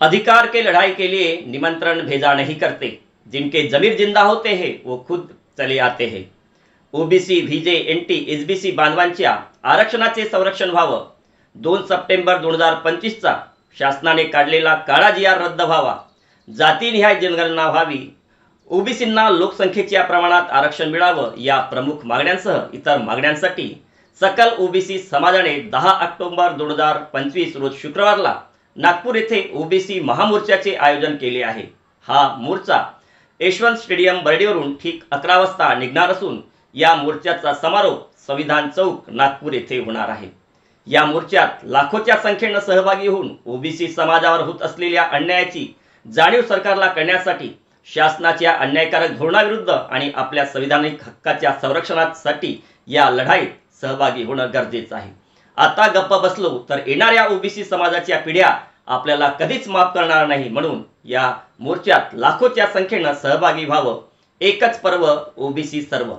अधिकार के लड़ाई के लिए निमंत्रण भेजा नहीं करते। जिनके जमीर जिंदा होते हैं वो खुद चले आते हैं। OBC VJ N T S B C बांधवांच्या आरक्षणाचे संरक्षण व्हावं। दोन सप्टेंबर दोन हजार पंचवीसचा शासनाने काढलेला काळा जी आर रद्द व्हावा। जातीनिहाय जनगणना व्हावी। ओबीसींना लोकसंख्येच्या प्रमाणात आरक्षण मिळावं या प्रमुख मागण्यांसह इतर मागण्यांसाठी सकल ओबीसी समाजाने दहा ऑक्टोबर दोन हजार पंचवीस रोज शुक्रवारला नागपूर येथे ओबीसी महामोर्चाचे आयोजन केले आहे. हा मोर्चा यशवंत स्टेडियम बर्डीवरून ठीक अकरा वाजता निघणार असून या मोर्चाचा समारोप संविधान चौक नागपूर येथे होणार आहे. या मोर्चात लाखोच्या संख्येनं सहभागी होऊन ओबीसी समाजावर होत असलेल्या अन्यायाची जाणीव सरकारला करण्यासाठी शासनाच्या अन्यायकारक धोरणाविरुद्ध आणि आपल्या संविधानिक हक्काच्या संरक्षणासाठी या लढाईत सहभागी होणं गरजेचं आहे. आता गप्प बसलो तर येणाऱ्या ओबीसी समाजाच्या पिढ्या आपल्याला कधीच माफ करणार नाही म्हणून या मोर्चात लाखोच्या संख्येनं सहभागी व्हावं. एकच पर्व ओबीसी सर्व.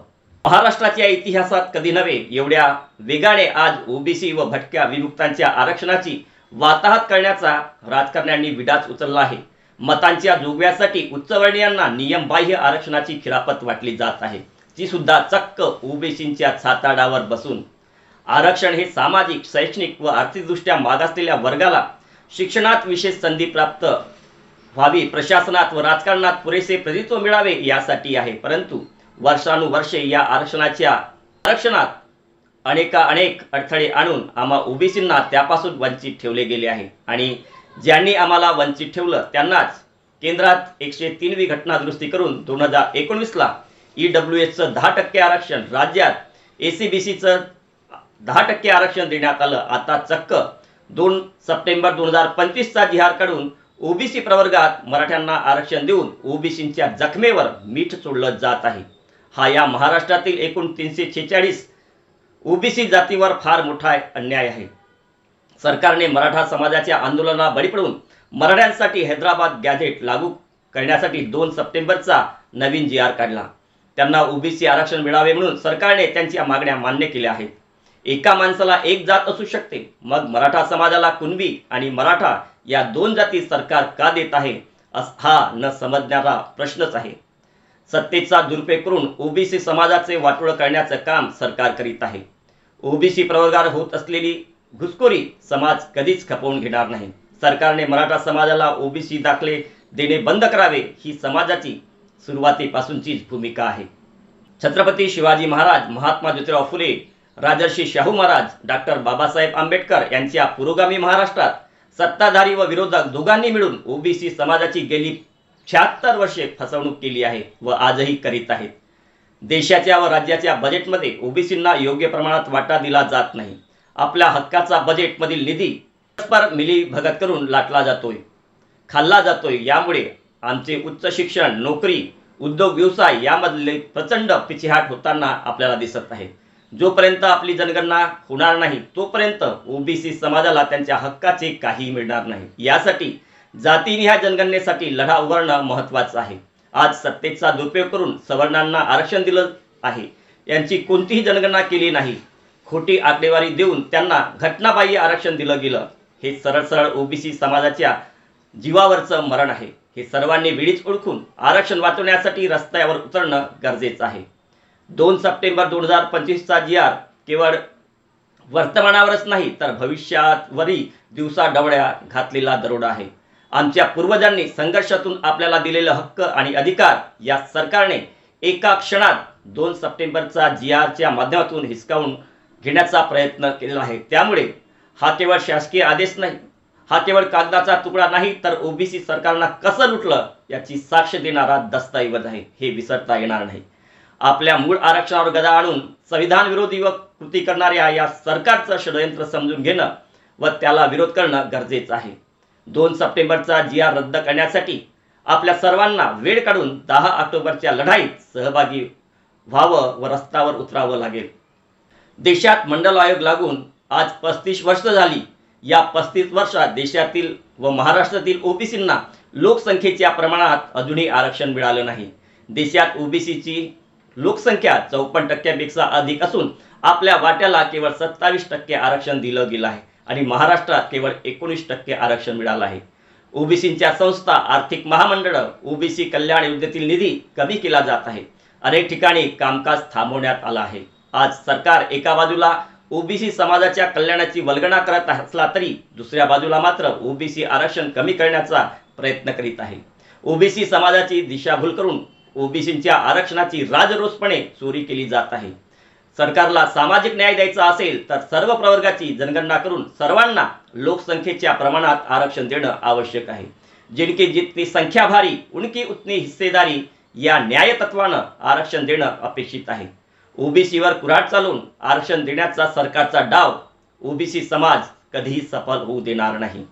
महाराष्ट्राच्या इतिहासात कधी नव्हे एवढ्या वेगाने आज ओबीसी व भटक्या विमुक्तांच्या आरक्षणाची वाताहत करण्याचा राजकारण्यांनी विडाच उचलला आहे. मतांच्या जोगव्यासाठी उच्चवर्णीयांना नियमबाह्य आरक्षणाची खिरापत वाटली जात आहे. ती सुद्धा चक्क ओबीसींच्या छाताडावर बसून आरक्षण हे सामाजिक शैक्षणिक व आर्थिकदृष्ट्या मागासलेल्या वर्गाला शिक्षणात विशेष संधी प्राप्त व्हावी प्रशासनात व राजकारणात पुरेसे प्रतित्व मिळावे यासाठी आहे. परंतु वर्षानुवर्षे या आरक्षणाच्या आरक्षणात अनेका अनेक अडथळे आणून आम्हा ओबीसींना त्यापासून वंचित ठेवले गेले आहे. आणि ज्यांनी आम्हाला वंचित ठेवलं त्यांनाच केंद्रात एकशे तीनवी घटना दुरुस्ती करून दोन हजार एकोणवीसला ई डब्ल्यू एसचं दहा टक्के आरक्षण राज्यात ए सी बी सीचं दहा टक्के आरक्षण देण्यात आलं. आता चक्क दोन सप्टेंबर दोन हजार पंचवीसचा जिहार काढून ओबीसी प्रवर्गात मराठ्यांना आरक्षण देऊन ओबीसींच्या जखमेवर मीठ सोडलं जात आहे. हा या महाराष्ट्रातील एकूण तीनशे छेचाळीस ओबीसी जातीवर फार मोठा अन्याय आहे. सरकारने मराठा समाजाच्या आंदोलनाला बळी पडून मराठ्यांसाठी हैदराबाद गॅझेट लागू करण्यासाठी दोन सप्टेंबरचा नवीन जी आर काढला. त्यांना ओबीसी आरक्षण मिळावे म्हणून सरकारने त्यांच्या मागण्या मान्य केल्या आहेत. एका माणसाला एक जात असू शकते. मग मराठा समाजाला कुणबी आणि मराठा या दोन जाती सरकार का देत आहे? हा न समजणारा प्रश्नच आहे. सत्तेचा दुरुपयोग करून ओबीसी समाजाचे वाटोळ करण्याचं काम सरकार करीत आहे. ओबीसी प्रवर्गावर होत असलेली घुसखोरी समाज कधीच खपवून घेणार नाही. सरकारने मराठा समाजाला ओबीसी दाखले देणे बंद करावे ही समाजाची सुरुवातीपासूनचीच भूमिका आहे. छत्रपती शिवाजी महाराज महात्मा ज्योतिराव फुले राजर्षी शाहू महाराज डॉक्टर बाबासाहेब आंबेडकर यांच्या पुरोगामी महाराष्ट्रात सत्ताधारी व विरोधक दोघांनी मिळून ओबीसी समाजाची गेली शहात्तर वर्षे फसवणूक केली आहे व आजही करीत आहेत. देशाच्या व राज्याच्या बजेटमध्ये ओबीसींना योग्य प्रमाणात वाटा दिला जात नाही. आपल्या हक्काचा बजेटमधील निधी परस्पर मिलीभगत करून लाटला जातोय खाल्ला जातोय. यामुळे आमचे उच्च शिक्षण नोकरी उद्योग व्यवसाय यामधले प्रचंड पिछेहाट होताना आपल्याला दिसत आहे. जोपर्यंत आपली जनगणना होणार नाही तोपर्यंत ओबीसी समाजाला त्यांच्या हक्काचे काही मिळणार नाही. यासाठी जातीनिहाय जनगणनेसाठी लढा उभारणं महत्त्वाचं आहे. आज सत्तेचा दुरुपयोग करून सवर्णांना आरक्षण दिलं आहे. यांची कोणतीही जनगणना केली नाही. खोटी आकडेवारी देऊन त्यांना घटनाबाह्य आरक्षण दिलं गेलं. हे सरळ सरळ ओबीसी समाजाच्या जीवावरचं मरण आहे. हे सर्वांनी वेळीच ओळखून आरक्षण वाचवण्यासाठी रस्त्यावर उतरणं गरजेचं आहे. दोन सप्टेंबर दोन हजार पंचवीसचा जी आर केवळ वर्तमानावरच नाही तर भविष्यावरही दिवसा डवळ्या घातलेला दरोडा आहे. आमच्या पूर्वजांनी संघर्षातून आपल्याला दिलेले हक्क आणि अधिकार या सरकारने एका क्षणात दोन सप्टेंबरचा जी आरच्या माध्यमातून हिसकावून घेण्याचा प्रयत्न केलेला आहे. त्यामुळे हा केवळ शासकीय आदेश नाही हा केवळ कागदाचा तुकडा नाही तर ओबीसी सरकारनं कसं लुटलं याची साक्ष देणारा दस्तऐवज आहे हे विसरता येणार नाही. आपल्या मूळ आरक्षणावर गदा आणून संविधान विरोधी व कृती करणाऱ्या या सरकारचं षडयंत्र समजून घेणं व त्याला विरोध करणं गरजेचं आहे. दोन सप्टेंबरचा जी आर रद्द करण्यासाठी आपल्या सर्वांना वेळ काढून दहा ऑक्टोबरच्या लढाईत सहभागी व्हावं व रस्त्यावर उतरावं लागेल. देशात मंडल आयोग लागून आज पस्तीस वर्ष झाली. या पस्तीस वर्षात देशातील व महाराष्ट्रातील ओबीसींना लोकसंख्येच्या प्रमाणात अजूनही आरक्षण मिळालं नाही. देशात ओबीसीची लोकसंख्या चौपन्न टक्क्यापेक्षा अधिक असून आपल्या वाट्याला केवळ सत्तावीस टक्के आरक्षण दिलं गेलं आहे आणि महाराष्ट्रात केवळ एकोणीस टक्के आरक्षण मिळालं आहे. ओबीसींच्या संस्था आर्थिक महामंडळ ओबीसी कल्याण योजनेतील निधी कमी केला जात आहे. अनेक ठिकाणी कामकाज थांबवण्यात आलं आहे. आज सरकार एका बाजूला ओबीसी समाजाच्या कल्याणाची वल्गणा करत असला तरी दुसऱ्या बाजूला मात्र ओबीसी आरक्षण कमी करण्याचा प्रयत्न करीत आहे. ओबीसी समाजाची दिशाभूल करून ओबीसींच्या आरक्षणाची राजरोसपणे चोरी केली जात आहे. सरकारला सामाजिक न्याय द्यायचा असेल तर सर्व प्रवर्गाची जनगणना करून सर्वांना लोकसंख्येच्या प्रमाणात आरक्षण देणं आवश्यक आहे. जिनकी जितनी संख्या भारी उनकी उतनी हिस्सेदारी या न्याय तत्वानं आरक्षण देणं अपेक्षित आहे. ओबीसीवर कुऱ्हाड चालून आरक्षण देण्याचा सरकारचा डाव ओबीसी समाज कधीही सफल होऊ देणार नाही.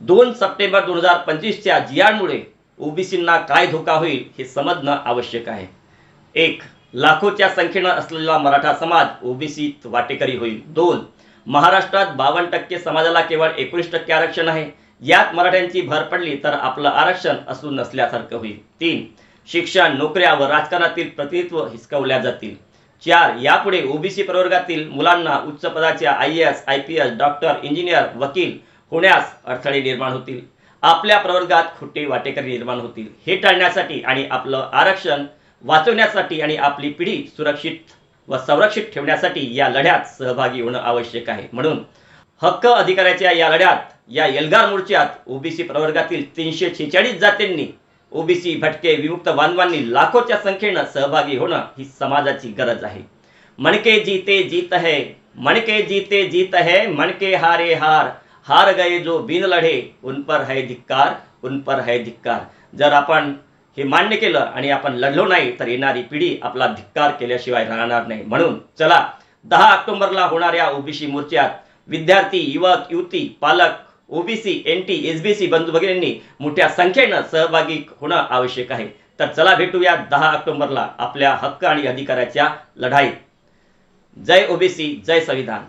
दोन सप्टेंबर दोन हजार पंचवीसच्या जियामुळे ओबीसींना काय धोका होईल हे समजणं आवश्यक आहे. एक लाखोच्या संख्येनं असलेला मराठा समाज ओबीसीत वाटेकरी होईल. दोन महाराष्ट्रात बावन्न टक्के समाजाला केवळ एकोणीस टक्के आरक्षण आहे. यात मराठ्यांची भर पडली तर आपलं आरक्षण असून नसल्यासारखं होईल. तीन शिक्षण नोकऱ्या व राजकारणातील प्रतिनिधित्व हिसकवल्या जातील. चार यापुढे ओबीसी प्रवर्गातील मुलांना उच्च पदाच्या I S I P S doctor engineer वकील होण्यास अडथळे निर्माण होतील. आपल्या प्रवर्गात खोटे वाटेकरी निर्माण होतील. हे टाळण्यासाठी आणि आपलं आरक्षण वाचवण्यासाठी आणि आपली पिढी सुरक्षित व संरक्षित ठेवण्यासाठी या लढ्यात सहभागी होणं आवश्यक आहे. म्हणून हक्क अधिकाराच्या या लढ्यात या एल्गार मोर्चात ओबीसी प्रवर्गातील तीनशे छेचाळीस जातींनी ओबीसी भटके विमुक्त बांधवांनी लाखोच्या संख्येनं सहभागी होणं ही समाजाची गरज आहे. मणके जीते जीत है मणके जीते जीत है मणके हारे हार हार गए जो बिन लढे उन पर है धिक्कार उन पर है धिक्कार। जर आपण हे मान्य केलं आणि आपण लढलो नाही तर येणारी पिढी आपला धिक्कार केल्याशिवाय राहणार नाही. म्हणून चला दहा ऑक्टोबरला होणाऱ्या ओबीसी मोर्चात विद्यार्थी युवक युवती पालक OBC N T S B C बंधू भगिनींनी मोठ्या संख्येनं सहभागी होणं आवश्यक आहे. तर चला भेटूया दहा ऑक्टोबरला आपल्या हक्क आणि अधिकाराच्या लढाईत. जय ओबीसी जय संविधान.